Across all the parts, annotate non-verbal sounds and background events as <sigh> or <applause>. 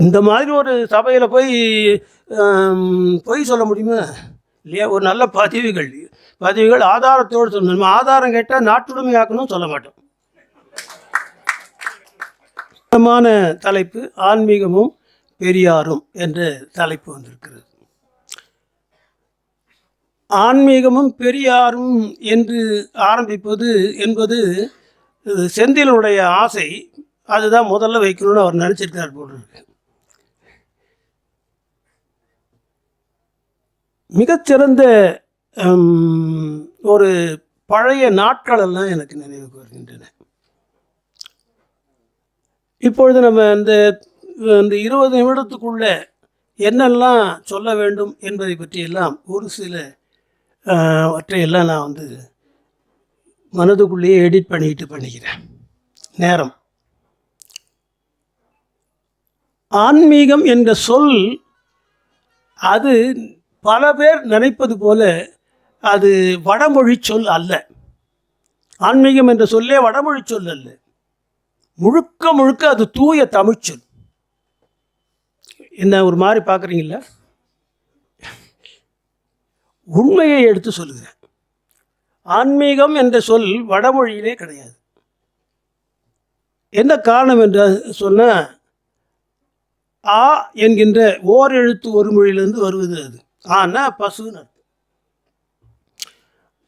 இந்த மாதிரி ஒரு சபையில் போய் பொய் சொல்ல முடியுமா? இல்லையா? ஒரு நல்ல பதிவுகள். பதிவுகள் ஆதாரத்தோடு சொல்லணும் நம்ம ஆதாரம் கேட்டால் நாட்டுடைமையாக்கணும் சொல்ல மாட்டோம். முக்கியமான தலைப்பு ஆன்மீகமும் பெரியாரும் என்ற தலைப்பு வந்திருக்கிறது. ஆன்மீகமும் பெரியாரும் என்று ஆரம்பிப்பது என்பது செந்திலுடைய ஆசை. அதுதான் முதல்ல வைக்கணும்னு அவர் நினச்சிருக்கார் போல் மிகச்சிறந்த ஒரு பழைய நாட்களெல்லாம் எனக்கு நினைவுக்கு வருகின்றன. இப்பொழுது நம்ம இந்த இந்த இருபது நிமிடத்துக்குள்ள என்னெல்லாம் சொல்ல வேண்டும் என்பதை பற்றியெல்லாம் ஒரு சில வற்றையெல்லாம் அவற்றையெல்லாம் நான் வந்து மனதுக்குள்ளேயே எடிட் பண்ணிக்கிட்டு பண்ணிக்கிறேன். நேரம். ஆன்மீகம் என்ற சொல் அது பல பேர் நினைப்பது போல அது வடமொழி சொல் அல்ல. ஆன்மீகம் என்ற சொல்லே வடமொழி சொல் அல்ல. முழுக்க முழுக்க அது தூய தமிழ்ச்சொல் என்ன ஒரு மாதிரி பார்க்குறீங்கள? உண்மையை எடுத்து சொல்லுகிறேன். ஆன்மீகம் என்ற சொல் வடமொழியிலே கிடையாது. என்ன காரணம் என்று சொன்னால் ஆ என்கின்ற ஓர் எழுத்து ஒரு மொழியிலிருந்து வருவது அது. ஆனா பசுன்னு அர்த்தம்.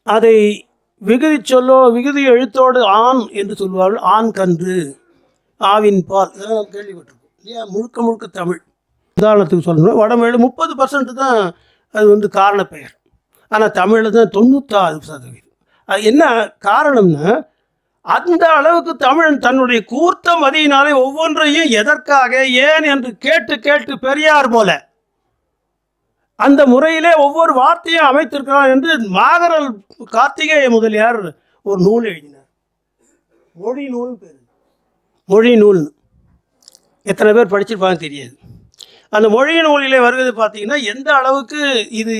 அதை விகுதி சொல்லோ விகுதி எழுத்தோடு ஆண் என்று சொல்வார்கள். ஆண் கன்று ஆவின் பால். இதெல்லாம் கேள்விப்பட்டிருக்கோம். இல்லையா? முழுக்க முழுக்க தமிழ். உதாரணத்துக்கு சொல்லணும் வடமொழி முப்பது பர்சன்ட் தான் அது வந்து காரண பெயர் ஆனால் தமிழில் தான் தொண்ணூத்தாறு சதவீதம். அது என்ன காரணம்னா அந்த அளவுக்கு தமிழன் தன்னுடைய கூர்த்த மதியினாலே ஒவ்வொன்றையும் எதற்காக ஏன் என்று கேட்டு கேட்டு பெரியார் போல அந்த முறையிலே ஒவ்வொரு வார்த்தையும் அமைத்திருக்கிறார் என்று மாகரல் கார்த்திகேய முதலியார் ஒரு நூல் எழுதினார். மொழி நூல் பேர். மொழி நூல் எத்தனை பேர் படிச்சிருப்பாங்க தெரியாது. அந்த மொழியின் மொழியிலே வருவது பார்த்தீங்கன்னா எந்த அளவுக்கு இது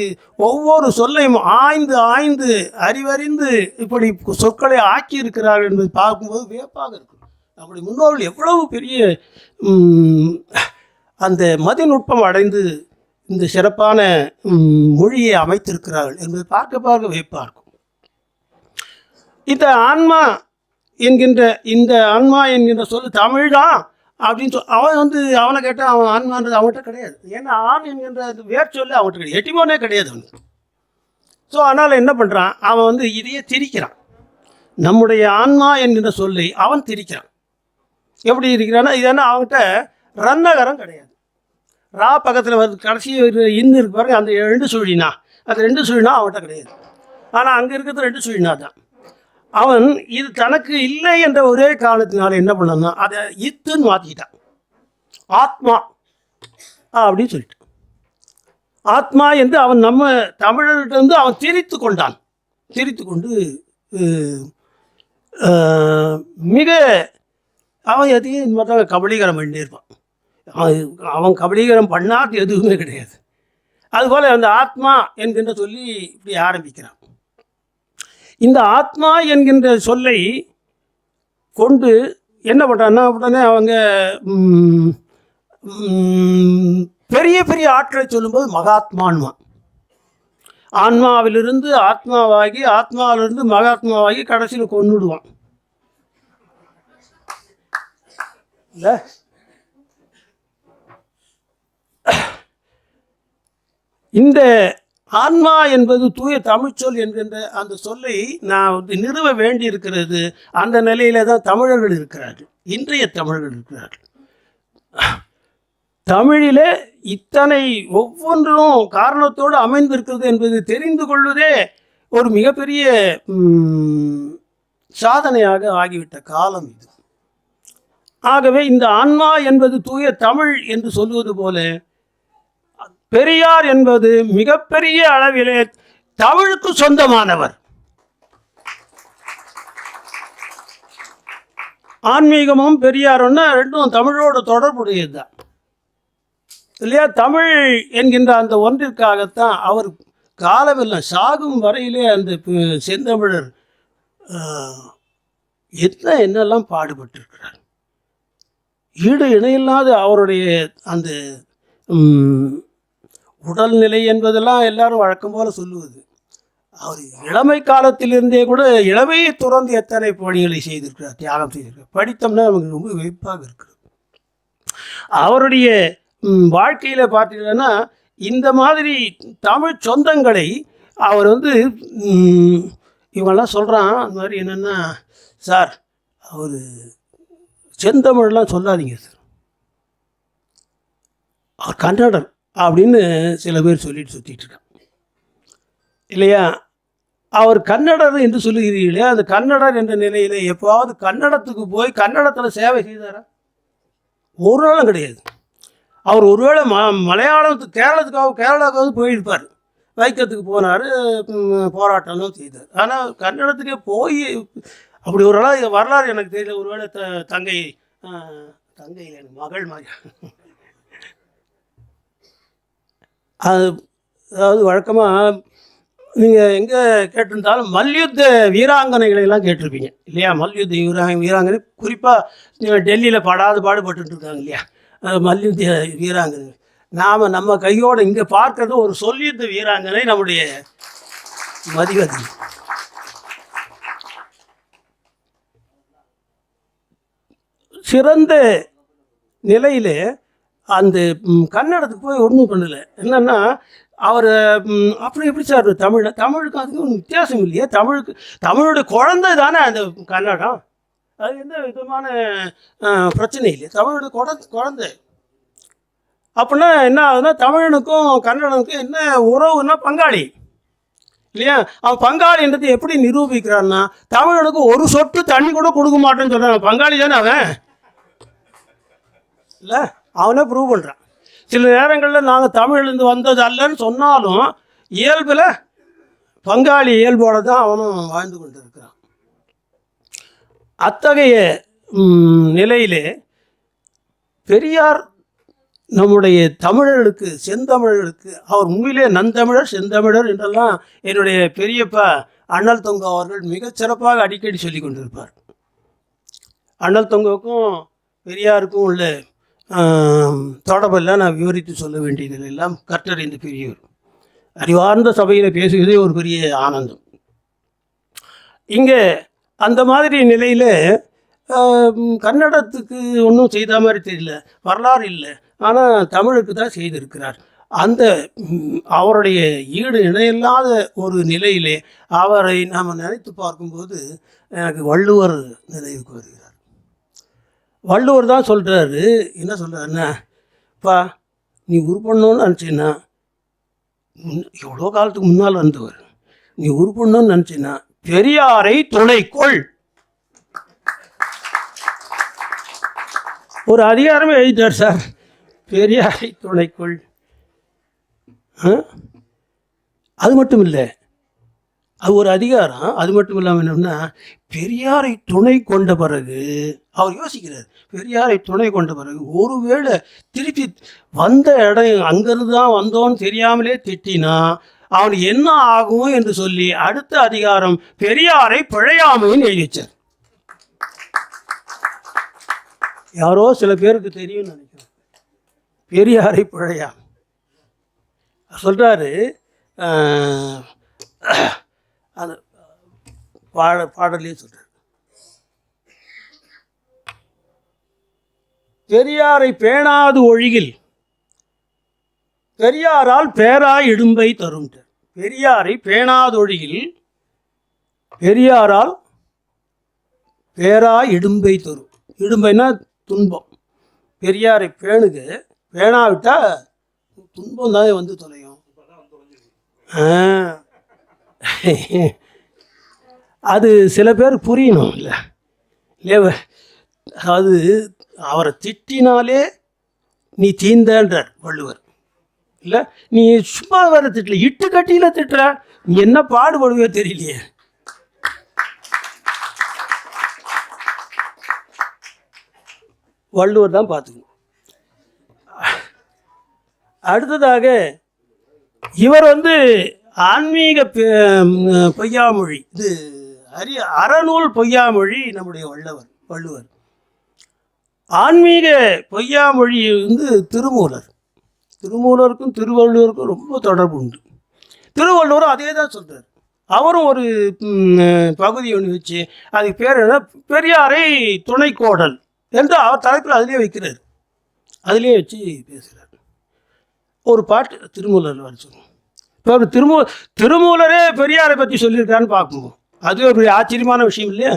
ஒவ்வொரு சொல்லையும் ஆய்ந்து ஆய்ந்து அறிவறிந்து இப்படி சொற்களை ஆக்கி இருக்கிறார்கள் என்பது பார்க்கும்போது வியப்பாக இருக்கும். நம்முடைய முன்னோர்கள் எவ்வளவு பெரிய அந்த மதிநுட்பம் அடைந்து இந்த சிறப்பான மொழியை அமைத்திருக்கிறார்கள் என்பதை பார்க்க பார்க்க வியப்பாக இருக்கும். இந்த ஆன்மா என்கின்ற இந்த ஆன்மா என்கின்ற சொல் தமிழ் தான் அப்படின்னு சொல் அவன் வந்து அவனை கேட்டால் அவன் ஆன்மான்றது அவன்கிட்ட கிடையாது. ஏன்னா ஆண் என்கின்ற அது வேர் சொல்லி அவன்கிட்ட கிடையாது. எட்டிமோனே கிடையாது அவனுக்கு. ஸோ அதனால் என்ன பண்ணுறான் அவன் வந்து இதையே திரிக்கிறான். நம்முடைய ஆன்மா என்கின்ற சொல்லி அவன் திரிக்கிறான். எப்படி இருக்கிறான்னா இது என்ன? அவன்கிட்ட ரன்னகரம் கிடையாது. ரா பக்கத்தில் வருது கடைசி இன்னு இருக்கு பாருங்க அந்த ரெண்டு சுழினா. அந்த ரெண்டு சுழினா அவன்கிட்ட கிடையாது. ஆனால் அங்கே இருக்கிறது ரெண்டு சுழினா தான். அவன் இது தனக்கு இல்லை என்ற ஒரே காரணத்தினால என்ன பண்ணனா அதை இத்துன்னு மாற்றிக்கிட்டான் ஆத்மா அப்படின்னு சொல்லிட்டு. ஆத்மா என்று அவன் நம்ம தமிழர்கிட்ட இருந்து அவன் திரித்து கொண்டான். திரித்து கொண்டு மிக அவன் எதையும் இந்த மாதிரி தான் கபலீகரம் பண்ணிட்டே இருப்பான். அவன் அவன் கபலீகரம் பண்ணாது எதுவுமே கிடையாது. அதுபோல் அந்த ஆத்மா என்கின்ற சொல்லி இப்படி ஆரம்பிக்கிறான். இந்த ஆத்மா என்கின்ற சொல்லை கொண்டு என்ன பண்ணுறான்னா உடனே அவங்க பெரிய பெரிய ஆற்றலை சொல்லும்போது மகாத்மான்மா ஆன்மாவிலிருந்து ஆத்மாவாகி ஆத்மாவிலிருந்து மகாத்மாவாகி கடைசியில் கொண்டுடுவான் இல்லை? இந்த ஆன்மா என்பது தூய தமிழ்ச்சொல் என்கின்ற அந்த சொல்லை நான் வந்து நிறுவ வேண்டி இருக்கிறது அந்த நிலையில தான் தமிழர்கள் இருக்கிறார்கள். இன்றைய தமிழர்கள் இருக்கிறார்கள். தமிழிலே இத்தனை ஒவ்வொன்றும் காரணத்தோடு அமைந்திருக்கிறது என்பது தெரிந்து கொள்வதே ஒரு மிகப்பெரிய சாதனையாக ஆகிவிட்ட காலம் இது. ஆகவே இந்த ஆன்மா என்பது தூய தமிழ் என்று சொல்வது போல பெரியார் என்பது மிகப்பெரிய அளவிலே தமிழுக்கு சொந்தமானவர். ஆன்மீகமும் பெரியாருன்னா ரெண்டும் தமிழோட தொடர்புடையது. தான் இல்லையா? தமிழ் என்கின்ற அந்த ஒன்றிற்காகத்தான் அவர் காலமில்லை சாகும் வரையிலே அந்த செந்தமிழர் என்ன என்னெல்லாம் பாடுபட்டிருக்கிறார். ஈடு இணையில்லாத அவருடைய அந்த உடல்நிலை என்பதெல்லாம் எல்லாரும் வழக்கம் போல சொல்லுவது. அவர் இளமை காலத்திலிருந்தே கூட இளமையை துறந்து எத்தனை பணிகளை செய்திருக்கிறார் தியாகம் செய்திருக்கிறார். படித்தோம்னா நமக்கு ரொம்ப வியப்பாக இருக்கிறது. அவருடைய வாழ்க்கையில் பார்த்தீங்கன்னா இந்த மாதிரி தமிழ் சொந்தங்களை அவர் வந்து இவங்கெல்லாம் சொல்கிறான் அந்த மாதிரி என்னென்னா சார் அவர் செந்தமிழ்லாம் சொல்லாதீங்க சார். அவர் கன்னடர். அப்படின்னு சில பேர் சொல்லிட்டு சுற்றிட்டுருக்கான் இல்லையா? அவர் கன்னடர் என்று சொல்லுகிறீர்களே அந்த கன்னடர் என்ற நிலையில் எப்போவாவது கன்னடத்துக்கு போய் கன்னடத்தில் சேவை செய்தாரா? ஒரு நாளும் கிடையாது. அவர் ஒருவேளை ம மலையாளத்துக்கு கேரளத்துக்காக கேரளாவுக்காவது போயிருப்பார். வைக்கத்துக்கு போனார் போராட்டம்லாம் செய்தார். ஆனால் கன்னடத்துக்கே போய் அப்படி ஒரு நாள் வரலாறு எனக்கு தெரியல. ஒருவேளை த தங்கை தங்கை இல்லை, எனக்கு மகள் மாதிரி. அது அதாவது வழக்கமாக நீங்கள் எங்கே கேட்டிருந்தாலும் மல்யுத்த வீராங்கனைகளையெல்லாம் கேட்டிருப்பீங்க. இல்லையா? மல்யுத்த வீரா வீராங்கனை குறிப்பாக டெல்லியில் படாது பாடுபட்டு இருக்காங்க இல்லையா மல்யுத்த வீராங்கனை. நாம் நம்ம கையோடு இங்கே பார்க்கறது ஒரு சொல்யுத்த வீராங்கனை நம்முடைய மதிவதி. சிறந்த நிலையில் அந்த கன்னடத்துக்கு போய் ஒன்றும் பண்ணலை. என்னென்னா அவர் அப்புறம் எப்படி சார் தமிழ் தமிழுக்கு அதுக்கு ஒன்றும் வித்தியாசம் இல்லையே? தமிழுக்கு தமிழுடைய குழந்தை தானே அந்த கன்னடம்? அது எந்த விதமான பிரச்சனை இல்லை தமிழோட குழந்த குழந்தை. அப்படின்னா என்ன ஆகுதுன்னா தமிழனுக்கும் கன்னடனுக்கும் என்ன உறவுன்னா பங்காளி. இல்லையா? அவன் பங்காளின்றது எப்படி நிரூபிக்கிறான்னா தமிழனுக்கு ஒரு சொட்டு தண்ணி கூட கொடுக்க மாட்டேன்னு சொல்கிறான் பங்காளி தானே அவன்? இல்லை? அவனே ப்ரூவ் பண்ணுறான் சில நேரங்களில் நாங்கள் தமிழ்லேருந்து வந்தது அல்லன்னு சொன்னாலும் இயல்பில் பங்காளி இயல்போடு தான் அவனும் வாழ்ந்து கொண்டு இருக்கிறான் அத்தகைய நிலையிலே பெரியார் நம்முடைய தமிழர்களுக்கு செந்தமிழர்களுக்கு அவர் உண்மையிலே நந்தமிழர் செந்தமிழர் என்றெல்லாம் என்னுடைய பெரியப்பா அண்ணல் தொங்கா அவர்கள் மிகச் சிறப்பாக அடிக்கடி சொல்லி கொண்டிருப்பார். அண்ணல் தொங்கவுக்கும் பெரியாருக்கும் உள்ள தொடர்பெல்லாம் நான் விவரித்து சொல்ல வேண்டியதில்லை எல்லாம் கற்றறிந்த பெரியவர் அறிவார்ந்த சபையில் பேசுவதே ஒரு பெரிய ஆனந்தம். இங்கே அந்த மாதிரி நிலையில் கன்னடத்துக்கு ஒன்றும் செய்த மாதிரி தெரியல வரலாறு இல்லை. ஆனால் தமிழுக்கு தான் செய்திருக்கிறார். அந்த அவருடைய ஈடு இணையில்லாத ஒரு நிலையிலே அவரை நாம் நினைத்து பார்க்கும்போது எனக்கு வள்ளுவர் நினைவுக்கு வருகிறார் வள்ளுவர் தான் சொல்கிறாரு என்ன சொல்கிறாருன்னா பா நீ உருப்படணும்னு நினச்சின்னா எவ்வளோ காலத்துக்கு முன்னால் வந்தவர். நீ உருப்படணும்னு நினச்சின்னா பெரியாரை துணைக்கொள் ஒரு அதிகாரமே எழுதிட்டார் சார். பெரியாரை துணைக்கொள் ஆ? அது மட்டும் இல்லை அது ஒரு அதிகாரம். அது மட்டும் இல்லாமல் என்னென்னா பெரியாரை துணை கொண்ட பிறகு அவர் யோசிக்கிறார் பெரியாரை துணை கொண்ட பிறகு ஒருவேளை திருப்பி வந்த இடம் அங்கேருந்து தான் வந்தோன்னு தெரியாமலே திட்டினா அவன் என்ன ஆகும்? என்று சொல்லி அடுத்த அதிகாரம் பெரியாரை பிழையாமைன்னு எழுதி வச்சார். யாரோ சில பேருக்கு தெரியும்னு நினைக்கிறேன். பெரியாரை பிழையாமை. சொல்கிறாரு அந்த பாட பாடலையும் சொல்கிறார் பெரியாரை பேணாது ஒழியில் பெரியாரால் பேராய் இடும்பை தரும் பெரியாரை பேணாதொழியில் பெரியாரால் பேராய் இடும்பை தரும். இடும்பைனா துன்பம். பெரியாரை பேணுக பேணாவிட்டால் துன்பம் தான் வந்து தொலையும். ஆ. <laughs> அது சில பேர் புரியணும் இல்லை. லேவ அதாவது அவரை திட்டினாலே நீ தீந்தன்றார் வள்ளுவர். இல்லை? நீ சும்மா வேற திட்டல இட்டு கட்டியில் திட்டுற. நீ என்ன பாடுபடுவியோ தெரியலையே. வள்ளுவர் தான் பார்த்துக்கணும். அடுத்ததாக இவர் வந்து ஆன்மீக பெ- பொய்யாமொழி. இது அரிய அறநூல் பொய்யாமொழி நம்முடைய வள்ளுவர் வள்ளுவர். ஆன்மீக பொய்யாமொழி வந்து திருமூலர். திருமூலருக்கும் திருவள்ளுவருக்கும் ரொம்ப தொடர்பு உண்டு திருவள்ளுவரும் அதே தான் சொல்கிறார் அவரும் ஒரு பகுதி ஒன்று வச்சு அதுக்கு பேர் என்ன? பெரியாரை துணைக்கோடல் என்று அவர் தலைப்பில் அதிலே வைக்கிறார். அதிலே வச்சு பேசுகிறார் ஒரு பாட்டு திருமூலர் வர சொல்லுவோம் இப்போ ஒரு திருமூ திருமூலரே பெரியாரை பற்றி சொல்லியிருக்கான்னு பார்க்கணும் அது ஒரு ஆச்சரியமான விஷயம் இல்லையா?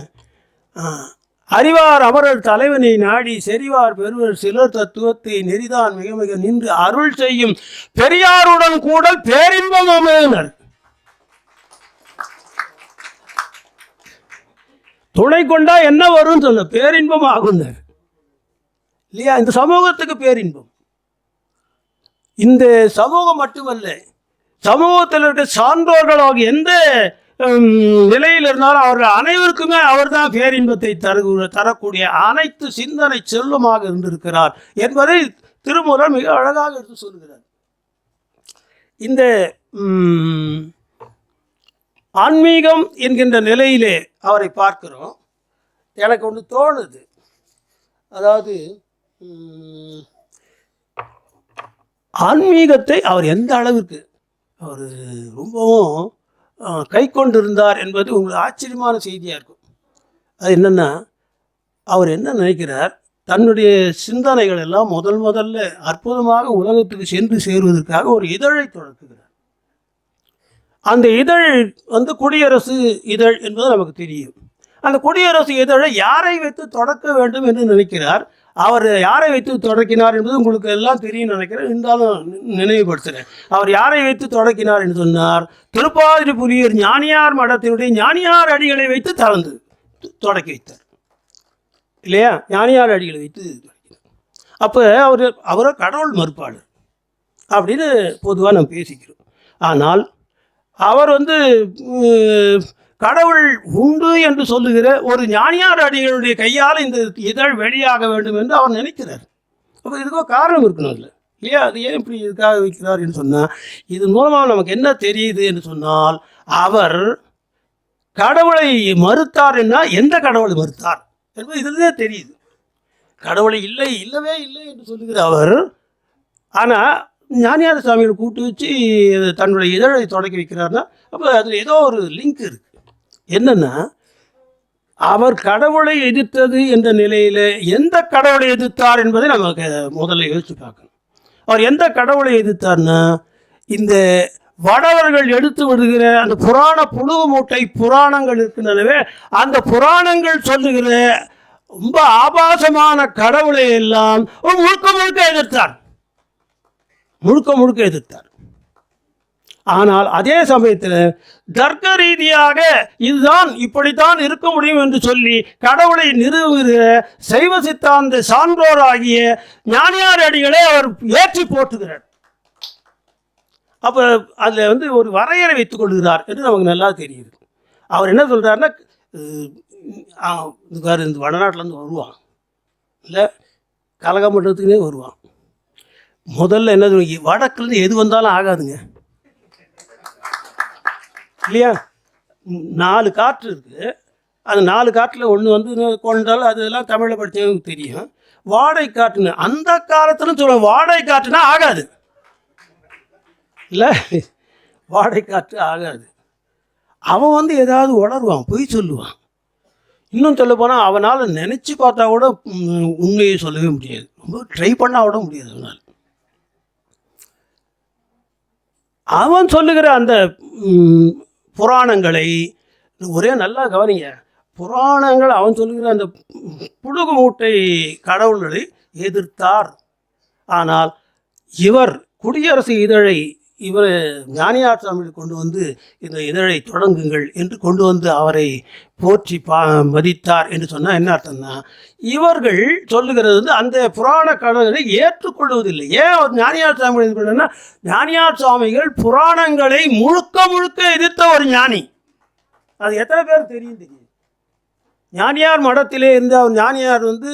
அறிவார் அவரது தலைவனை நாடி செறிவார் பெறுவர் சிலர் தத்துவத்தை நெறிதான் மிக மிக நின்று அருள் செய்யும் பெரியாருடன் கூட பேரின்பம் அமையினர் துணை கொண்டா என்ன வரும்னு சொல்ல பேரின்பம் ஆகுனர் இல்லையா? இந்த சமூகத்துக்கு பேரின்பம். இந்த சமூகம் மட்டுமல்ல சமூகத்தில் இருக்க சான்றோர்களாக எந்த நிலையில் இருந்தாலும் அவர்கள் அனைவருக்குமே அவர்தான் பேரின்பத்தை தரு தரக்கூடிய அனைத்து சிந்தனை செல்வமாக இருந்திருக்கிறார் என்பதை திருமூலர் மிக அழகாக எடுத்து சொல்கிறார். இந்த ஆன்மீகம் என்கின்ற நிலையிலே அவரை பார்க்கிறோம். எனக்கு ஒன்று தோணுது. அதாவது ஆன்மீகத்தை அவர் எந்த அளவிற்கு அவர் ரொம்பவும் கை கொண்டிருந்தார் என்பது உங்களுக்கு ஆச்சரியமான செய்தியாக இருக்கும். அது என்னென்னா அவர் என்ன நினைக்கிறார்? தன்னுடைய சிந்தனைகள் எல்லாம் முதல் முதல்ல அற்புதமாக உலகத்துக்கு சென்று சேருவதற்காக ஒரு இதழை தொடக்குகிறார். அந்த இதழ் வந்து குடியரசு இதழ் என்பது நமக்கு தெரியும். அந்த குடியரசு இதழை யாரை வைத்து தொடக்க வேண்டும் என்று நினைக்கிறார்? அவர் யாரை வைத்து தொடக்கினார் என்பது உங்களுக்கு எல்லாம் தெரியும் நினைக்கிறேன். இருந்தாலும் நினைவுபடுத்துகிறேன் அவர் யாரை வைத்து தொடக்கினார் என்று சொன்னார் திருப்பாதிரி புரியர் ஞானியார் மடத்தினுடைய ஞானியார் அடிகளை வைத்து தளர்ந்து தொடக்கி வைத்தார். இல்லையா? ஞானியார் அடிகளை வைத்து அப்போ அவர் அவரை கடவுள் மறுப்பாளர் அப்படின்னு பொதுவாக நம்ம பேசிக்கிறோம். ஆனால் அவர் வந்து கடவுள் உண்டு என்று சொல்லுகிற ஒரு ஞானியார் அடிகளுடைய கையால் இந்த இதழ் வெளியாக வேண்டும் என்று அவர் நினைக்கிறார். அப்போ இதுக்கோ காரணம் இருக்கணும் இல்லை இல்லையா? அது ஏன் இப்படி இதுக்காக வைக்கிறார் என்று சொன்னால் இது மூலமாக நமக்கு என்ன தெரியுது என்று சொன்னால் அவர் கடவுளை மறுத்தார்னா எந்த கடவுளை மறுத்தார்? என்பது இதிலே தெரியுது. கடவுளை இல்லை இல்லவே இல்லை என்று சொல்லுகிற அவர் ஆனால் ஞானியார சாமியை கூட்டு வச்சு தன்னுடைய இதழை தொடக்கி வைக்கிறார்னா அப்போ அதில் ஏதோ ஒரு லிங்க் இருக்குது என்னென்னா அவர் கடவுளை எதிர்த்தது என்ற நிலையில் எந்த கடவுளை எதிர்த்தார் என்பதை நமக்கு முதல்ல யோசிச்சு பார்க்கணும். அவர் எந்த கடவுளை எதிர்த்தார்னா இந்த வடவர்கள் எடுத்து விடுகிற அந்த புராண புழு மூட்டை புராணங்கள் இருக்கின்றனவே அந்த புராணங்கள் சொல்லுகிற ரொம்ப ஆபாசமான கடவுளை எல்லாம் முழுக்க முழுக்க எதிர்த்தார். முழுக்க முழுக்க எதிர்த்தார். ஆனால் அதே சமயத்தில் தர்க்க ரீதியாக இதுதான் இப்படித்தான் இருக்க முடியும் என்று சொல்லி கடவுளை நிறுவுகிற சைவ சித்தாந்த சான்றோராகிய ஞானியார் அடிகளை அவர் ஏற்றி போட்டுகிறார் அப்போ அதில் வந்து ஒரு வரையறை வைத்துக் கொள்கிறார் என்று நமக்கு நல்லா தெரியுது. அவர் என்ன சொல்கிறாருன்னா இந்த இந்த வடநாட்டிலேருந்து வருவான். இல்லை கலகம் பண்ணுறதுக்குனே வருவான். முதல்ல என்ன வடக்குலேருந்து எது வந்தாலும் ஆகாதுங்க. இல்லையா? நாலு காற்று இருக்குது அது நாலு காற்றில் ஒன்று வந்து கொண்டால் அதெல்லாம் தமிழில் படித்தவங்களுக்கு தெரியும். வாடகை காற்றுன்னு அந்த காலத்துலன்னு சொல்லுவோம் வாடகை காற்றுனா ஆகாது. இல்லை? வாடகை காற்று ஆகாது. அவன் வந்து ஏதாவது உளருவான் பொய் சொல்லுவான். இன்னும் சொல்ல போனால் அவனால் நினச்சி பார்த்தா கூட உண்மையை சொல்லவே முடியாது. ரொம்ப ட்ரை பண்ணால் கூட முடியாது அவனால். அவன் சொல்லுகிற அந்த புராணங்களை ஒரே நல்லா கவனிங்க. புராணங்கள் அவன் சொல்லுகிற அந்த புழுகு மூட்டை கடவுள்களை எதிர்த்தார். ஆனால் இவர் குடியரசு இதழை இவர் ஞானியார் சாமியில் கொண்டு வந்து இந்த இதழை தொடங்குங்கள் என்று கொண்டு வந்து அவரை போற்றி பா மதித்தார் என்று சொன்னால் என்ன அர்த்தம்னா இவர்கள் சொல்லுகிறது வந்து அந்த புராண கடல்களை ஏற்றுக்கொள்வதில்லை. ஏன் அவர் ஞானியார் சுவாமி எதிர்கொள்ளுன்னா ஞானியார் சுவாமிகள் புராணங்களை முழுக்க முழுக்க எதிர்த்த ஒரு ஞானி. அது எத்தனை பேர் தெரியும் தெரியும்? ஞானியார் மடத்திலே இருந்த அவர் ஞானியார் வந்து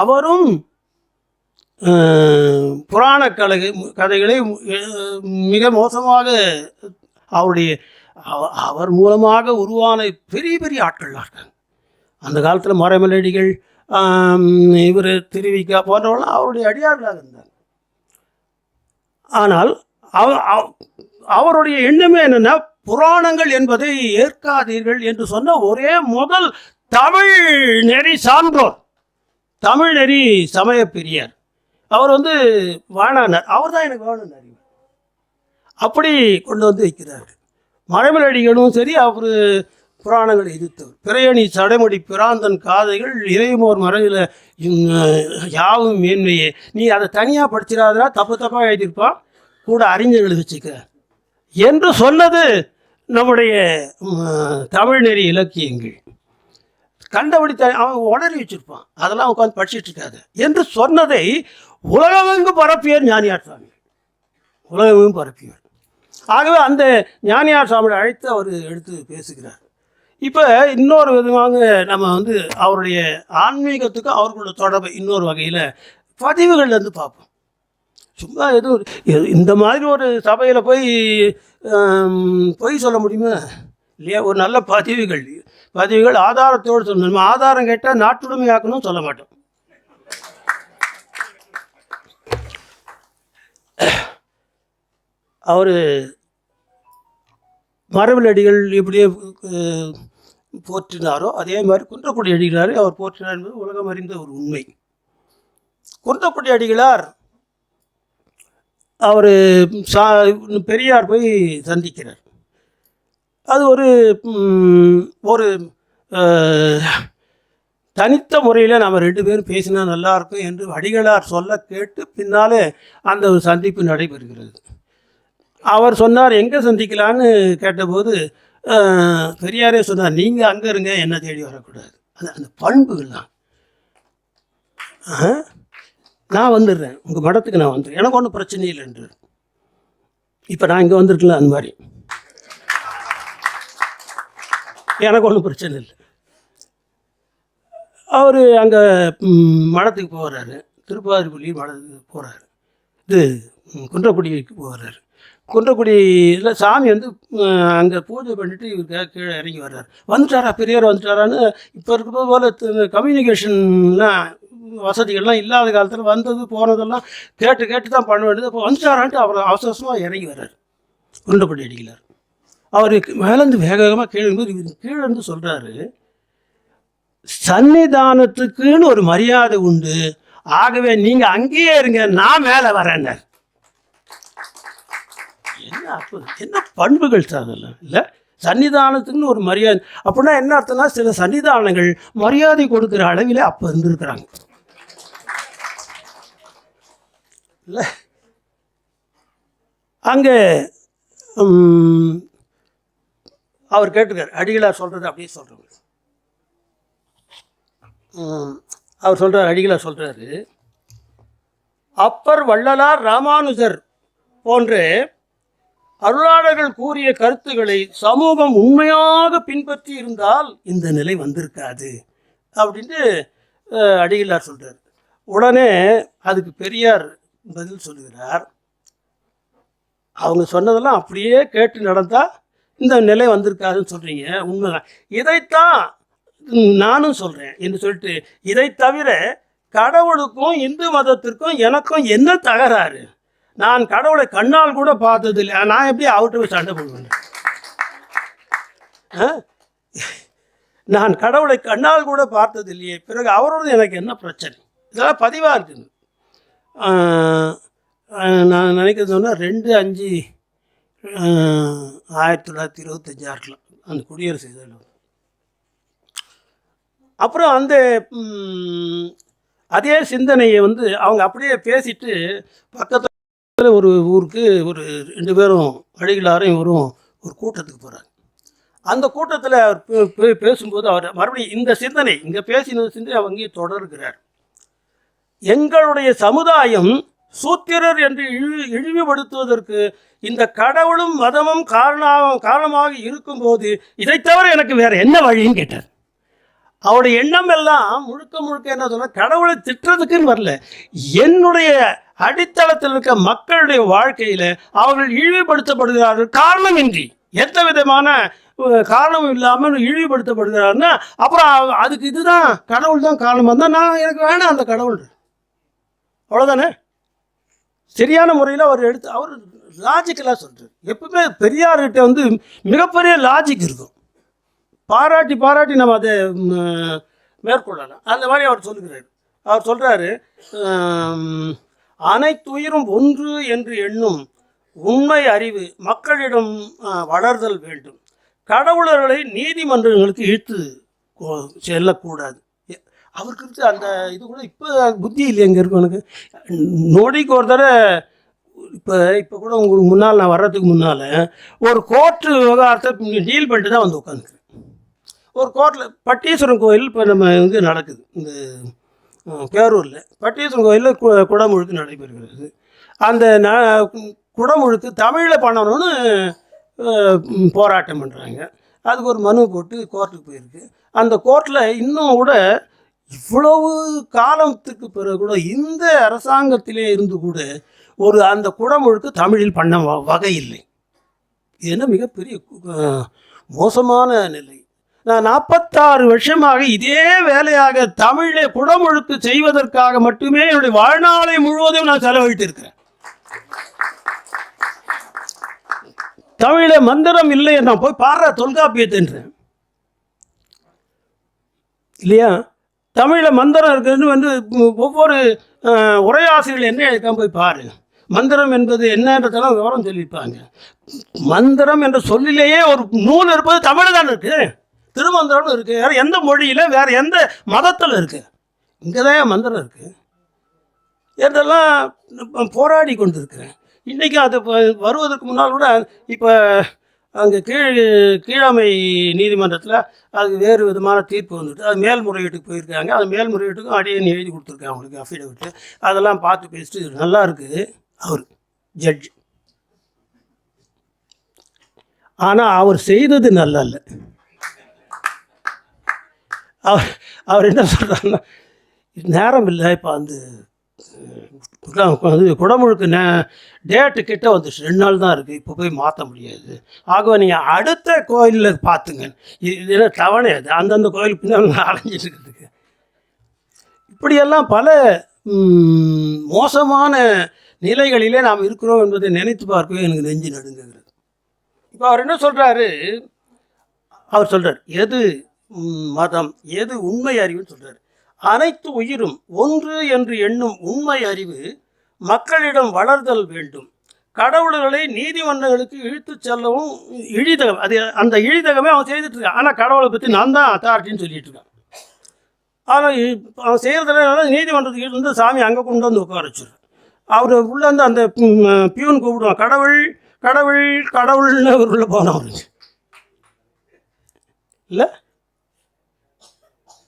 அவரும் புராண கலை கதைகளை மிக மோசமாக அவருடைய அவ- அவர் மூலமாக உருவான பெரிய பெரிய ஆட்கள்லாம் இருக்காங்க அந்த காலத்தில் மறைமலடிகள் இவர் திருவிக்கா போன்றவர்கள் அவருடைய அடியார்களாக இருந்தார். ஆனால் அவ- அவ- அவருடைய எண்ணமே என்னென்னா புராணங்கள் என்பதை ஏற்காதீர்கள் என்று சொன்ன ஒரே முதல் தமிழ் நெறி சான்றோர். தமிழ் நெறி சமய பெரியார் அவர் வந்து வாணானார் அவர் தான் எனக்கு வாணனார் அப்படி கொண்டு வந்து வைக்கிறார். மழைமலடிகளும் சரி அவர் புராணங்களை எதிர்த்தவர். பிறையணி சடைமுடி பிராந்தன் காதைகள் இறைமோர் மறைவில் யாவும் மேன்மையே. நீ அதை தனியாக படிச்சிடாதா தப்பு தப்பாக எழுதியிருப்பான் கூட அறிஞர்களை வச்சுக்க என்று சொன்னது நம்முடைய தமிழ்நெறி இலக்கியங்கள். கண்டபடி அவன் உணரி வச்சிருப்பான். அதெல்லாம் உட்காந்து படிச்சிட்டு இருக்காது. என்று சொன்னதை உலகமெங்கு பரப்பியர் ஞானியார் சுவாமி. உலகமெங்கும் பரப்பியவர். ஆகவே அந்த ஞானியார் சுவாமியை அழைத்து அவர் எடுத்து பேசுகிறார். இப்போ இன்னொரு விதமாக நம்ம வந்து அவருடைய ஆன்மீகத்துக்கும் அவர்களோட தொடர்பு இன்னொரு வகையில் பதிவுகள்லேருந்து பார்ப்போம். சும்மா எதுவும் இந்த மாதிரி ஒரு சபையில் போய் பொய் சொல்ல முடியுமா? இல்லையா? ஒரு நல்ல பதிவுகள். பதிவுகள் ஆதாரத்தோடு சொல்லணும் நம்ம ஆதாரம் கேட்டால் நாட்டுடைமையாக்கணும் சொல்ல மாட்டோம். அவர் மரபில் அடிகள் எப்படியே போற்றினாரோ அதே மாதிரி குன்றக்குடி அடிகளாரை அவர் போற்றினார் என்பது உலகம் அறிந்த ஒரு உண்மை. குன்றக்குடி அடிகளார் அவர் சா பெரியார் போய் சந்திக்கிறார். அது ஒரு ஒரு தனித்த முறையில் நம்ம ரெண்டு பேரும் பேசினா நல்லாயிருக்கும் என்று வடிகளார் சொல்ல கேட்டு பின்னாலே அந்த ஒரு சந்திப்பு நடைபெறுகிறது. அவர் சொன்னார் எங்கே சந்திக்கலான்னு? கேட்டபோது பெரியாரே சொன்னார் நீங்கள் அங்கே இருங்க என்ன தேடி வரக்கூடாது. அது அந்த பண்புகள் தான். நான் வந்துடுறேன். உங்கள் மடத்துக்கு நான் வந்துடுறேன். எனக்கு ஒன்றும் பிரச்சனை இல்லைன்று இப்போ நான் இங்கே வந்திருக்கலாம் அந்த மாதிரி. எனக்கு ஒன்றும் பிரச்சனை இல்லை. அவர் அங்கே மடத்துக்கு போகிறாரு திருப்பாதிரிப்பள்ளி மடத்துக்கு போகிறாரு இது குன்றக்குடிக்கு போகிறாரு குன்றக்குடியில் சாமி வந்து அங்கே பூஜை பண்ணிட்டு இவருக்காக கீழே இறங்கி வர்றாரு. வந்துட்டாரா பெரியார் வந்துட்டாரான்னு இப்போ இருக்கிறது போல் கம்யூனிகேஷன்லாம் வசதிகள்லாம் இல்லாத காலத்தில் வந்தது போனதெல்லாம் கேட்டு கேட்டு தான் பண்ண வேண்டியது. அப்போ வந்துட்டாரான்ட்டு அவர் அவசரமாக இறங்கி வர்றாரு. குன்றக்குடி அடிக்கலார் அவருக்கு மேலேருந்து வேக வேகமாக கீழே இருந்து இவர் கீழே இருந்து சொல்கிறாரு சன்னிதானத்துக்குன்னு ஒரு மரியாதை உண்டு. ஆகவே நீங்கள் அங்கேயே இருங்க நான் மேலே வரேன் என்ன அற்புதம் என்ன பண்புகள் சார் அதெல்லாம்? இல்லை சன்னிதானத்துக்குன்னு ஒரு மரியாதை. அப்படின்னா என்ன அர்த்தம்னா சில சன்னிதானங்கள் மரியாதை கொடுக்குற அளவில் அப்போ இருந்திருக்கிறாங்க. இல்லை அங்கே அவர் கேட்டுக்கார் அடிகளார் சொல்கிறது அப்படியே சொல்கிறவர் அவர் சொல்கிறார் அடிகளார் சொல்கிறாரு அப்பர் வள்ளலார் ராமானுஜர் போன்று அருளாளர்கள் கூறிய கருத்துக்களை சமூகம் உண்மையாக பின்பற்றி இருந்தால் இந்த நிலை வந்திருக்காது அப்படின்ட்டு அடிகளார் சொல்கிறார் உடனே அதுக்கு பெரியார் பதில் சொல்லுகிறார். அவங்க சொன்னதெல்லாம் அப்படியே கேட்டு நடந்தால் இந்த நிலை வந்திருக்காதுன்னு சொல்கிறீங்க உண்மைதான் இதைத்தான் நானும் சொல்கிறேன் என்று சொல்லிட்டு இதை தவிர கடவுளுக்கும் இந்து மதத்திற்கும் எனக்கும் என்ன தகராறு? நான் கடவுளை கண்ணால் கூட பார்த்ததில்லை. நான் எப்படி அவர்கிட்ட போய் சண்டை போடுவேன்? ஆ? நான் கடவுளை கண்ணால் கூட பார்த்ததில்லையே. பிறகு அவரோட எனக்கு என்ன பிரச்சனை? இதெல்லாம் பதிவாக இருக்குது. நான் நினைக்கிறது சொன்னால் ரெண்டு அஞ்சு ஆயிரத்தி தொள்ளாயிரத்தி இருபத்தஞ்சி ஆட்டில் அந்த குடியரசு இதில் அப்புறம் அந்த அதே சிந்தனையை வந்து அவங்க அப்படியே பேசிட்டு பக்கத்தில் ஒரு ஊருக்கு ஒரு ரெண்டு பேரும் அழகிலாரும் இவரும் ஒரு கூட்டத்துக்கு போகிறாங்க அந்த கூட்டத்தில் அவர் பே- பே- பேசும்போது அவர் மறுபடியும் இந்த சிந்தனை இங்கே பேசின சிந்தனை அவங்க தொடர்கிறார். எங்களுடைய சமுதாயம் சூத்திரர் என்று இழி இழிவுபடுத்துவதற்கு இந்த கடவுளும் மதமும் காரணம் காரணமாக இருக்கும்போது இதை தவிர எனக்கு வேற என்ன வழின்னு கேட்டார். அவருடைய எண்ணம் எல்லாம் முழுக்க முழுக்க என்ன சொன்னால் கடவுளை திட்டுறதுக்குன்னு வரல. என்னுடைய அடித்தளத்தில் இருக்க மக்களுடைய வாழ்க்கையில் அவர்கள் இழிவுபடுத்தப்படுகிறார்கள் காரணமின்றி. எந்த விதமான காரணமும் இல்லாமல் இழிவுபடுத்தப்படுகிறாருன்னா அப்புறம் அதுக்கு இதுதான் கடவுள் தான் காரணமாக இருந்தால் நான் எனக்கு வேணாம் அந்த கடவுள் அவ்வளோதானே சரியான முறையில் அவர் எடுத்து அவர் லாஜிக்கலாக சொல்கிறார் எப்பவுமே பெரியார்கிட்ட வந்து மிகப்பெரிய லாஜிக் இருக்கும். பாராட்டி பாராட்டி நம்ம அதை மேற்கொள்ளலாம். அந்த மாதிரி அவர் சொல்லுகிறார். அவர் சொல்கிறாரு அனைத்துயிரும் ஒன்று என்று எண்ணும் உண்மை அறிவு மக்களிடம் வளர்தல் வேண்டும். கடவுளர்களை நீதிமன்றங்களுக்கு இழுத்து கொ- செல்லக்கூடாது. அவருக்கு இருந்து அந்த இது கூட இப்போ புத்தி இல்லை எங்கே இருக்கும் எனக்கு நொடிக்கு ஒரு தடவை இப்போ இப்போ கூட உங்களுக்கு முன்னால் நான் வர்றதுக்கு முன்னால் ஒரு கோர்ட்டு விவகாரத்தை டீல் பண்ணிட்டு தான் வந்து உட்காந்துக்கிறேன் ஒரு கோர்ட்டில் பட்டீஸ்வரன் கோயில் இப்போ நம்ம இங்கே நடக்குது. இந்த பேரூரில் பட்டீஸ்வரன் கோயிலில் கு குடமுழுக்கு நடைபெறுகிறது. அந்த ந குடமுழுக்கு தமிழில் பண்ணணும்னு போராட்டம் பண்ணுறாங்க அதுக்கு ஒரு மனு போட்டு கோர்ட்டுக்கு போயிருக்கு. அந்த கோர்ட்டில் இன்னும் கூட இவ்வளவு காலத்துக்கு பிறகு கூட இந்த அரசாங்கத்திலே இருந்து கூட ஒரு அந்த குடமுழுக்கு தமிழில் பண்ண வ- வகை இல்லை இது என்ன மிகப்பெரிய மோசமான நிலை. நான் நாற்பத்தாறு வருஷமாக இதே வேலையாக தமிழை குடமுழுக்கு செய்வதற்காக மட்டுமே என்னுடைய வாழ்நாளை முழுவதும் நான் செலவழித்து இருக்கிறேன். தமிழ மந்திரம் இல்லை நான் போய் பாடுற தொல்காப்பியத்தின்றேன் இல்லையா? தமிழில் மந்திரம் இருக்குதுன்னு வந்து ஒவ்வொரு உரையாசிரியர்கள் என்ன போய் பாரு மந்திரம் என்பது என்னன்றதெல்லாம் விவரம் சொல்லியிருப்பாங்க. மந்திரம் என்ற சொல்லிலேயே ஒரு நூல் இருப்பது தமிழ் தான் இருக்குது திருமந்திரம்னு இருக்குது வேறு எந்த மொழியில் வேறு எந்த மதத்தில் இருக்குது இங்கே தான் மந்திரம் இருக்குது இதெல்லாம் போராடி போராடி கொண்டிருக்கிறேன். இன்றைக்கி அது வருவதற்கு முன்னால் கூட இப்போ அங்கே கீழ் கீழமை நீதிமன்றத்தில் அது வேறு விதமான தீர்ப்பு வந்துட்டு அது மேல்முறையீட்டுக்கு போயிருக்காங்க. அது மேல்முறையீட்டுக்கும் அடியன் எழுதி கொடுத்துருக்காங்க அவங்களுக்கு அஃபிடவிட்டு அதெல்லாம் பார்த்து பேசிட்டு இது நல்லா இருக்குது அவர் ஜட்ஜ் ஆனால் அவர் செய்தது நல்லா இல்லை அவர் அவர் என்ன சொல்கிறாருன்னா நேரம் இல்லை இப்போ அந்த அது குடமுழுக்கு நே டேட்டு கிட்ட வந்துச்சு. ரெண்டு நாள் தான் இருக்குது இப்போ போய் மாற்ற முடியாது. ஆகவே நீங்கள் அடுத்த கோயிலில் பார்த்துங்க இது என்ன தவணை அது? அந்தந்த கோயில் பின்னால் அலைஞ்சிட்டு இருக்கிறதுக்கு இப்படியெல்லாம் பல மோசமான நிலைகளிலே நாம் இருக்கிறோம் என்பதை நினைத்து பார்க்கவே எனக்கு நெஞ்சு நடுங்குகிறது. இப்போ அவர் என்ன சொல்கிறாரு அவர் சொல்கிறார் எது மதம் எது உண்மை அறிவுன்னு சொல்கிறார் அனைத்து உயிரும் ஒன்று என்று எண்ணும் உண்மை அறிவு மக்களிடம் வளர்தல் வேண்டும். கடவுள்களை நீதிமன்றங்களுக்கு இழுத்துச் செல்லவும் இழிதகம் அது அந்த இழிதகமே அவன் செய்துட்டு இருக்கான் ஆனால் கடவுளை பற்றி நான் தான் அத்தாரிட்டின்னு சொல்லிட்டு இருக்கான் ஆனால் அவன் செய்கிறதுல நீதிமன்றத்துக்கு இருந்து சாமி அங்கே கொண்டு வந்து உட்கார வச்சிரு அவர் உள்ளே வந்து அந்த பியூன் கூப்பிடுவான். கடவுள் கடவுள் கடவுள்னு அவர் உள்ள போனவருங்க இல்லை?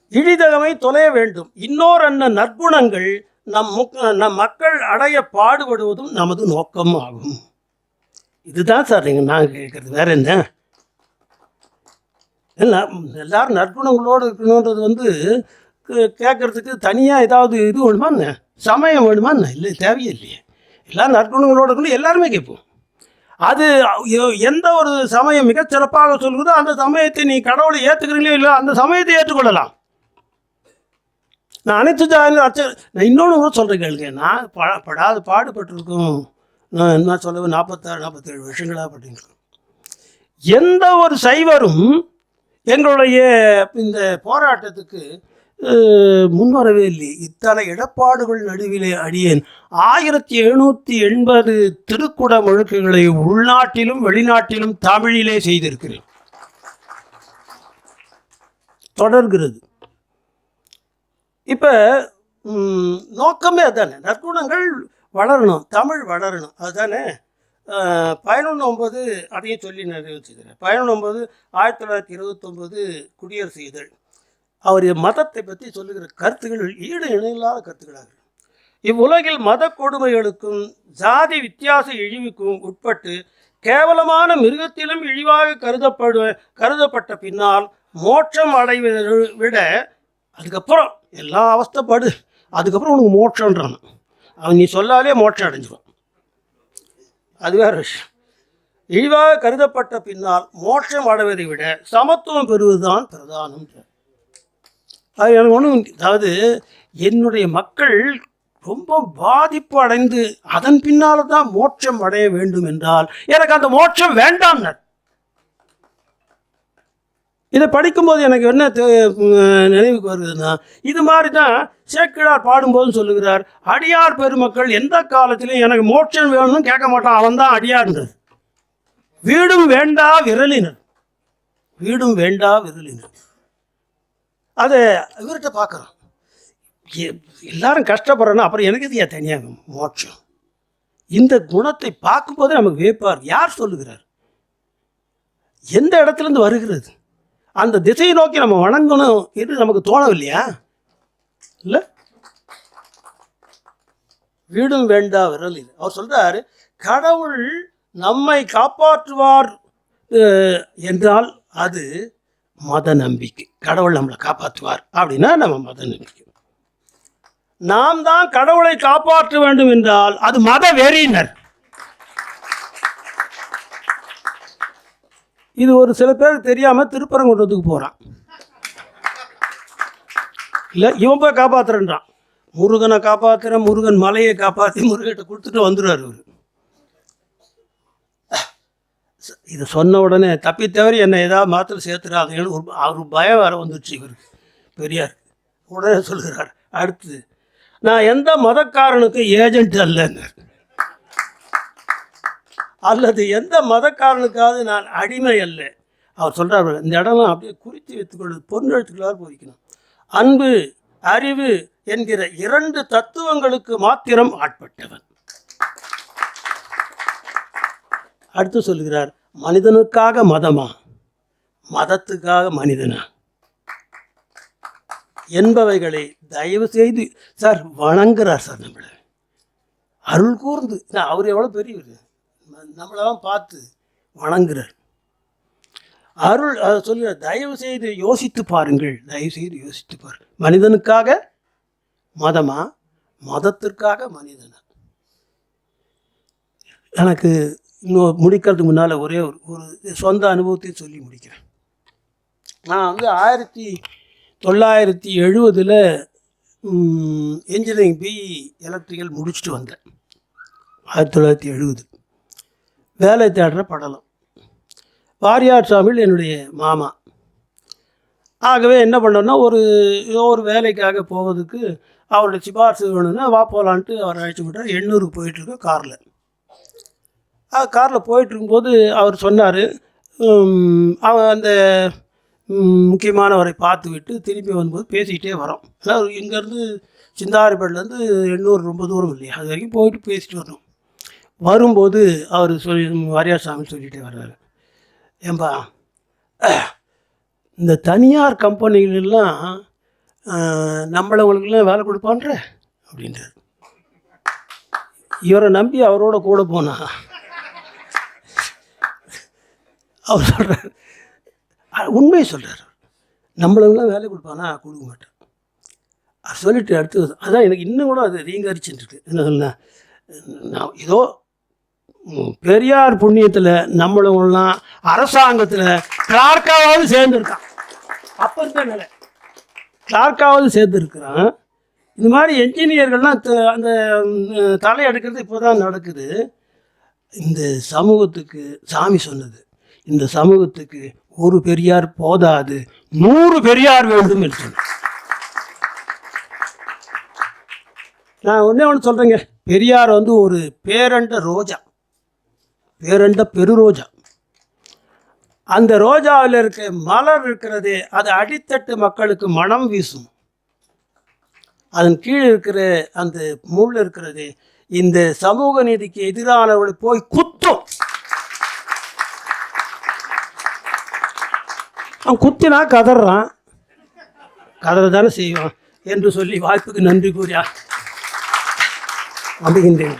இழிதகமை தொலைய வேண்டும். இன்னோர் அன்ன நற்குணங்கள் நம் நம் மக்கள் அடைய பாடுபடுவதும் நமது நோக்கம் ஆகும். இதுதான் சார் நீங்கள் நான் கேட்குறது. வேற என்ன? இல்லை எல்லாரும் நற்குணங்களோடு இருக்கணுன்றது வந்து கே- கேட்கறதுக்கு தனியாக ஏதாவது இது வேணுமா என்ன? சமயம் வேணுமா என்ன? இல்லை தேவையே இல்லையே எல்லாம் நற்குணங்களோடு இருக்கணும் எல்லாருமே கேட்போம். அது எந்த ஒரு சமயம் மிகச் சிறப்பாக சொல்கிறதோ அந்த சமயத்தை நீ கடவுளை ஏற்றுக்கிறீங்களோ இல்லை அந்த சமயத்தை ஏற்றுக்கொள்ளலாம். நான் அனைத்து ஜாதியிலும் அர்ச்ச நான் இன்னொன்று கூட சொல்கிறேன் கேளுங்க. நான் பட படாது பாடுபட்டிருக்கோம். நான் என்ன சொல்லுவேன்? நாற்பத்தாறு நாற்பத்தேழு வருஷங்களாக பட்டிருக்கோம் எந்த ஒரு சைவரும் எங்களுடைய இந்த போராட்டத்துக்கு முன்வரவே இல்லை. இத்தனை இடப்பாடுகள் நடுவிலே அடியேன். ஆயிரத்தி எழுநூற்றி எண்பது திருக்குட முழுக்குகளை உள்நாட்டிலும் வெளிநாட்டிலும் தமிழிலே செய்திருக்கிறேன். தொடர்கிறது. இப்போ நோக்கமே அதானே. நற்குணங்கள் வளரணும். தமிழ் வளரணும். அதுதானே பதினொன்று ஒம்பது அதையும் சொல்லி நிறைவு செய்கிறேன் பதினொன்று ஒம்பது ஆயிரத்தி தொள்ளாயிரத்தி இருபத்தொம்பது குடியரசு இதழ். அவர் மதத்தை பற்றி சொல்லுகிற கருத்துக்கள் ஈடு இணையில்லாத கருத்துக்களாக இவ்வுலகில் மத கொடுமைகளுக்கும் ஜாதி வித்தியாச இழிவுக்கும் உட்பட்டு கேவலமான மிருகத்திலும் இழிவாக கருதப்படு கருதப்பட்ட பின்னால் மோட்சம் அடைவதை விட அதுக்கப்புறம் எல்லா அவஸ்தைப்பாடு அதுக்கப்புறம் உனக்கு மோட்சன்றான். அவன் நீ சொல்லாலே மோட்சம் அடைஞ்சிடும் அது வேற விஷயம். இழிவாக கருதப்பட்ட பின்னால் மோட்சம் அடைவதை விட சமத்துவம் பெறுவதுதான் பிரதானம். அது எனக்கு ஒன்றும் அதாவது என்னுடைய மக்கள் ரொம்ப பாதிப்பு அடைந்து அதன் பின்னால் தான் மோட்சம் அடைய வேண்டும் என்றால் எனக்கு அந்த மோட்சம் வேண்டாம் நான் இதை படிக்கும்போது எனக்கு என்ன தெ- நினைவுக்கு வருதுன்னா இது மாதிரி தான் சேக்கிழார் பாடும்போது சொல்லுகிறார் அடியார் பெருமக்கள் எந்த காலத்திலையும் எனக்கு மோட்சம் வேணும்னு கேட்க மாட்டான். அவன் தான் அடியார்ன்றது. வீடும் வேண்டா விரலினர். வீடும் வேண்டா விரலினர். அதை இவர்கிட்ட பார்க்குறோம் எல்லாரும் கஷ்டப்படுறோன்னா அப்புறம் எனக்கு இது தனியாக மோட்சம்? இந்த குணத்தை பார்க்கும்போது நமக்கு வேப்பார் யார் சொல்லுகிறார்? எந்த இடத்துலேருந்து வருகிறது? அந்த திசையை நோக்கி நம்ம வணங்கணும் என்று நமக்கு தோணவில்லையா? இல்லை? வீடும் வேண்டா விரல் இது. அவர் சொல்கிறார் கடவுள் நம்மை காப்பாற்றுவார். என்றால் அது மத நம்பிக்கை. கடவுள் நம்மளை காப்பாற்றுவார் அப்படின்னா நம்ம மத நம்பிக்கை. நாம் தான் கடவுளை காப்பாற்ற வேண்டும் என்றால் அது மத வெறியினர். இது ஒரு சில பேருக்கு தெரியாமல் திருப்பரங்குன்றத்துக்கு போகிறான் இல்லை இவன் போய் காப்பாற்றுறன்றான் முருகனை காப்பாற்றுற முருகன் மலையை காப்பாற்றி முருகன்கிட்ட கொடுத்துட்டு வந்துடுவார் இவர். இதை சொன்ன உடனே தப்பி தவிர என்னை ஏதாவது மாத்திரை சேர்த்துறாதுன்னு ஒரு அவர் பயம் வேற வந்துடுச்சு இவருக்கு. பெரியார் உடனே சொல்கிறார் அடுத்து நான் எந்த மதக்காரனுக்கும் ஏஜென்ட் அல்லன்னு அல்லது எந்த மதக்காரனுக்காவது நான் அடிமை அல்ல. அவர் சொல்கிறார் இந்த இடம்லாம் அப்படியே குறித்து வைத்துக்கொள்வது பொன்னெழுத்துக்களால் போதிக்கணும். அன்பு அறிவு என்கிற இரண்டு தத்துவங்களுக்கு மாத்திரம் ஆட்பட்டவன். அடுத்து சொல்கிறார் மனிதனுக்காக மதமா? மதத்துக்காக மனிதனா? என்பவைகளை தயவு செய்து சார் வணங்குறார் சார் நம்மளை. அருள் கூர்ந்து நான் அவர் எவ்வளோ பெரியவர்? நம்மளெல்லாம் பார்த்து வணங்குறார். அருள் அதை சொல்கிறார் தயவு செய்து யோசித்து பாருங்கள். தயவு செய்து யோசித்து பாருங்கள். மனிதனுக்காக மதமா? மதத்திற்காக மனிதனா? எனக்கு இன்னும் முடிக்கிறதுக்கு முன்னால் ஒரே ஒரு ஒரு சொந்த அனுபவத்தையும் சொல்லி முடிக்கிறேன். நான் வந்து ஆயிரத்தி தொள்ளாயிரத்தி எழுபதில் இன்ஜினியரிங் பிஇ எலக்ட்ரிக்கல் முடிச்சுட்டு வந்தேன். ஆயிரத்தி தொள்ளாயிரத்தி எழுபது வேலை தேடுற படலம். வாரியார் சாமியில் என்னுடைய மாமா. ஆகவே என்ன பண்ணோன்னா ஒரு ஏதோ ஒரு வேலைக்காக போவதுக்கு அவருடைய சிபாரிசு வேணும்னா வா போகலான்ட்டு அவர் அழைச்சி விட்டார். எண்ணூருக்கு போயிட்டுருக்கோம் காரில். காரில் போயிட்டுருக்கும்போது அவர் சொன்னார் அவன் அந்த முக்கியமானவரை பார்த்து விட்டு திரும்பி வரும்போது பேசிக்கிட்டே வரோம். அதாவது இங்கேருந்து சிந்தாரிப்பேட்டிலேருந்து எண்ணூறு ரொம்ப தூரம் இல்லையா? அது வரைக்கும் போயிட்டு பேசிட்டு வரணும். வரும்போது அவர் சொல்லி வாரியார் சாமி சொல்லிகிட்டே வர்றாரு. ஏம்பா இந்த தனியார் கம்பெனிகளெல்லாம் நம்மளவங்களுக்கெல்லாம் வேலை கொடுப்பான்ற? அப்படின்றார். இவரை நம்பி அவரோட கூட போனா. அவர் சொல்கிறார் உண்மையை சொல்கிறார் நம்மளவங்களாம் வேலை கொடுப்பானா? கொடுக்க மாட்டேன். சொல்லிட்டு அடுத்து அதான் எனக்கு இன்னும் கூட அது ரீங்கரிச்சுட்டுருக்கு என்ன சொல்ல நான் ஏதோ பெரியார் புண்ணியத்தில் நம்மளவங்களாம் அரசாங்கத்தில் கிளார்க்காவது சேர்ந்துருக்கான். அப்போ இருக்க நிலை. கிளார்க்காவது சேர்ந்துருக்குறான். இந்த மாதிரி என்ஜினியர்கள்லாம் த- அந்த தலை எடுக்கிறது இப்போ தான் நடக்குது. இந்த சமூகத்துக்கு சாமி சொன்னது. இந்த சமூகத்துக்கு ஒரு பெரியார் போதாது நூறு பெரியார் வேண்டும் என்று நான் ஒன்றே ஒன்று சொல்கிறேங்க பெரியார் வந்து ஒரு பேரண்ட ரோஜா. பேரண்ட பெரு ரோஜா அந்த ரோஜாவில் இருக்க மலர் இருக்கிறது அது அடித்தட்டு மக்களுக்கு மனம் வீசும். அதன் கீழ் இருக்கிற அந்த முள் இருக்கிறது இந்த சமூக நீதிக்கு எதிரானவர்களை போய் குத்தும். அவன் குத்தினா கதறான். கதற தானே செய்வான் என்று சொல்லி வாய்ப்புக்கு நன்றி கூறியா அமைகின்றேன்